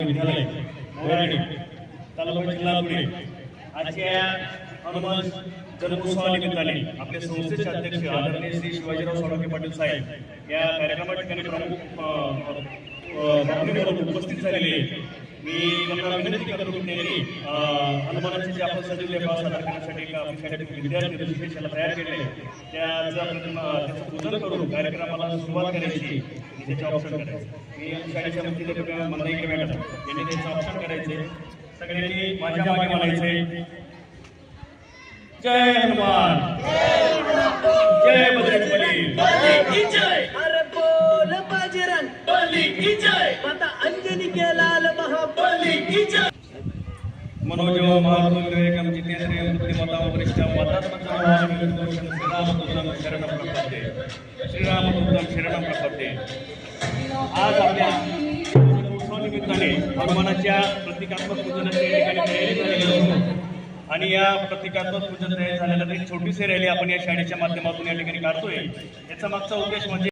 विद्यालय मोराडी तालुका जिल्हा पुणे आजच्या या हनुमान जन्मोत्सवानिमित्ताने आपल्या संस्थेचे अध्यक्ष आदरणीय श्री शिवाजीराव सोळंके पाटील साहेब या कार्यक्रमा ठिकाणी प्रमुख उपस्थित झालेले मी त्यांना विनंती करतो की त्यांनी हनुमानाचे आपण सजीवले भाव सादर करण्यासाठी एका आपल्या विद्यार्थी विशेषाला तयार केले त्याचं आपण त्याचं पूजन करून कार्यक्रमाला सुरुवात करायची. त्याचे ऑप्शन करायचे. मी शाळेच्या वतीने मंदाई मॅडम यांनी त्याचं ऑप्शन करायचे. सगळ्यांनी माझ्या मागे म्हणायचे. जय हनुमान. जय बजरंगबली. अरे बोल बाजीरंग बली की जय. माता अंजनी केला मनोज महाबली की जितेंद्रिय बुद्धिमता वरिष्ठम वदात्मकं श्रीरामदूतं प्रपद्ये प्रपद्ये आज आपल्या उत्सवानिमित्ताने हनुमानाच्या प्रतिकात्मक पूजनाची ठिकाणी झालेली आणि या प्रतिकात्मक पूजन तयारी झालेलं तरी छोटीशी रॅली आपण या शाळेच्या माध्यमातून या ठिकाणी काढतोय. याचा मागचा उद्देश म्हणजे